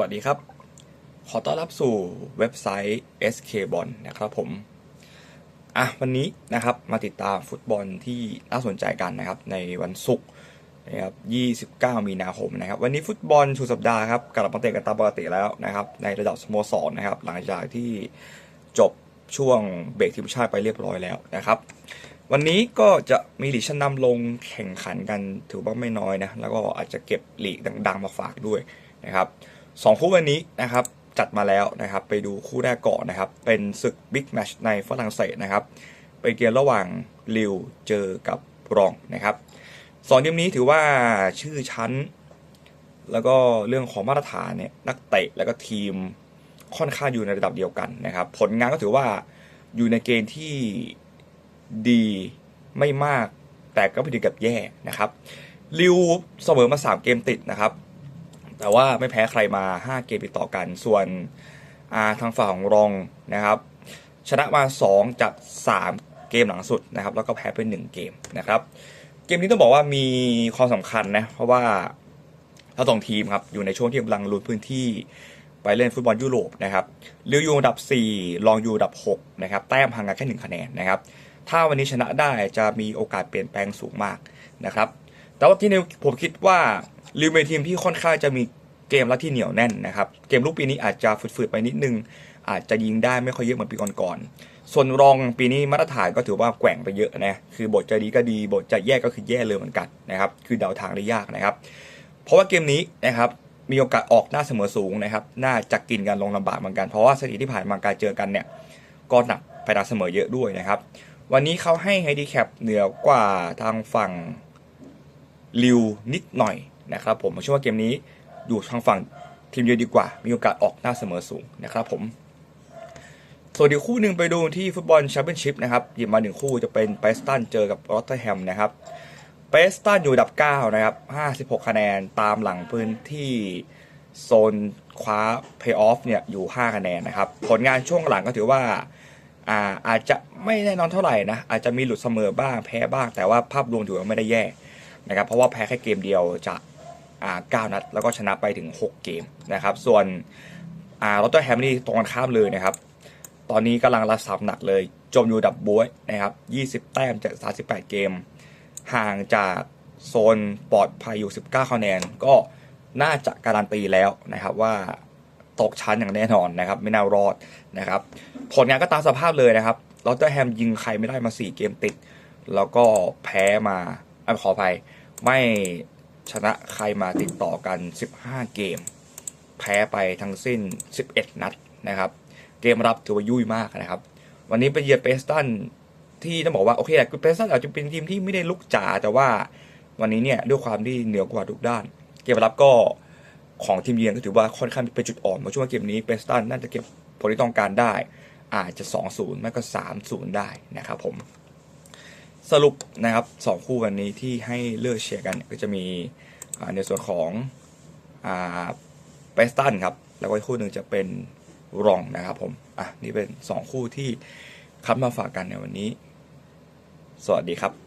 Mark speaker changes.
Speaker 1: วัสดีครับ ขอต้อนรับสู่เว็บไซต์ SK b o n นะครับผม อะวันนี้นะครับมาติดตามฟุตบอลที่น่าสนใจกันนะครับ ในวันศุกร์นะครับ29 มีนาคมนะครับ วันนี้ฟุตบอลสุดสัปดาห์ครับกลับมาเตะกันตามปกติแล้วนะครับ ในระดับสโมสรนะครับ หลังจากที่จบช่วงเบรกทีมชาติไปเรียบร้อยแล้วนะครับ วันนี้ก็จะมีลีกชั้นนำลงแข่งขันกันถือว่าไม่น้อยนะ แล้วก็อาจจะเก็บลีกดัง ๆ มาฝากด้วยนะครับ สองคู่วันนี้นะครับจัดมาแล้วนะครับ ไปดูคู่แรกก่อนนะครับ เป็นศึกบิ๊กแมชในฝรั่งเศสนะครับเป็นเกมระหว่างลิวเจอกับรองนะครับสองทีมนี้ถือว่าชื่อชั้น แล้วก็เรื่องของมาตรฐานเนี่ยนักเตะแล้วก็ทีมค่อนข้างอยู่ในระดับเดียวกันนะครับ ผลงานก็ถือว่าอยู่ในเกณฑ์ที่ดีไม่มากแต่ก็ไม่ถึงกับแย่นะครับลิวเสมอมา 3 เกมติดนะครับ แต่ว่าไม่แพ้ใครมา 5 เกมติดต่อกัน ส่วนอาทางฝั่งของรองนะครับ ชนะมา 2 จาก 3 เกมหลังสุดนะครับ แล้วก็แพ้ไป 1 เกมนะครับ เกมนี้ต้องบอกว่ามีความสำคัญนะ เพราะว่าทั้งสองทีมครับ อยู่ในช่วงที่กำลังลุ้นพื้นที่ไปเล่นฟุตบอลยุโรปนะครับลิวยูอันดับ 4 ลองอยู่อันดับ 6 นะครับ แต้มห่างกันแค่ 1 คะแนนนะครับ ถ้าวันนี้ชนะได้จะมีโอกาสเปลี่ยนแปลงสูงมากนะครับ แต่ว่าที่นิวผมคิดว่าลิวเป็นทีมที่ค่อนข้างจะมีเกมรับที่เหนียวแน่นนะครับ เกมลูกปีนี้อาจจะฝืดๆไปนิดนึง อาจจะยิงได้ไม่ค่อยเยอะเหมือนปีก่อนๆส่วนรองปีนี้มาตรฐานก็ถือว่าแกว่งไปเยอะนะคือบทจะดีก็ดีบทจะแย่ก็คือแย่เลยเหมือนกันนะครับคือเดาทางได้ยากนะครับ เพราะว่าเกมนี้นะครับมีโอกาสออกหน้าเสมอสูงนะครับน่าจะกินกันลงลำบากเหมือนกันเพราะว่าสถิติที่ผ่านมาการเจอกันเนี่ยก็หนักไปทางเสมอเยอะด้วยนะครับ วันนี้เขาให้ไฮดีแคปเหนือกว่าทางฝั่ง ลิวนิดหน่อยนะครับผมผมเชื่อว่าเกมนี้อยู่ทางฝั่งทีมเยือนดีกว่า มีโอกาสออกหน้าเสมอสูงนะครับผมส่วนอีกคู่หนึ่งไปดูที่ฟุตบอลแชมเปี้ยนชิพนะครับหยิบมาหนึ่งคู่จะเป็นไปสตันเจอกับรอตเตอร์แฮมนะครับเปสตันอยู่อันดับ 9 นะครับ 56 คะแนนตามหลังพื้นที่โซนคว้าเพย์ออฟเนี่ยอยู่ 5 คะแนนนะครับ ผลงานช่วงหลังก็ถือว่าอ่าอาจจะไม่แน่นอนเท่าไหร่นะ อาจจะมีหลุดเสมอบ้างแพ้บ้าง แต่ว่าภาพรวมถือว่าไม่ได้แย่ นะครับเพราะว่าแพ้แค่เกมเดียวจากอ่า9นัด แล้วก็ชนะไปถึง 6 เกมนะครับส่วนอ่ารอตเตอร์แฮมนี่ตรงกันข้ามเลยนะครับตอนนี้กำลังรัสับหนักเลยจมอยู่ดับบวยนะครับ20 แต้มจาก 38 เกม ห่างจากโซนปลอดภัยอยู่ 19คะแนนก็น่าจะการันตีแล้วนะครับว่าตกชั้นอย่างแน่นอนนะครับ ไม่น่ารอดนะครับ ผลงานก็ตามสภาพเลยนะครับลอตเตอร์แฮมยิงใครไม่ได้มา 4 เกมติด แล้วก็แพ้มาอขออภัย ไม่ชนะใครมาติดต่อกัน 15 เกม แพ้ไปทั้งสิ้น 11 นัดนะครับ เกมรับถือว่ายุ่ยมากนะครับ วันนี้ไปเยือนเปสตันที่ต้องบอกว่า โอเคแหละคือเปสตันอาจจะเป็นทีมที่ไม่ได้ลุกจ๋าแต่ว่าวันนี้เนี่ยด้วยความที่เหนือกว่าทุกด้าน เกมรับก็ของทีมเยือนก็ถือว่าค่อนข้างเป็นจุดอ่อนเพราะช่วงเกมนี้เปสตันน่าจะเก็บผลที่ต้องการได้ อาจจะ 2-0ไม่ก็ 3-0 ได้นะครับผม สรุปนะครับสองคู่วันนี้ที่ให้เลือกเชียร์กันก็จะมีในส่วนของอ่าเปสตันครับแล้วก็อีกคู่หนึ่งจะเป็นรองนะครับผมอะนี่เป็น 2 คู่ที่คัดมาฝากกันในวันนี้ สวัสดีครับ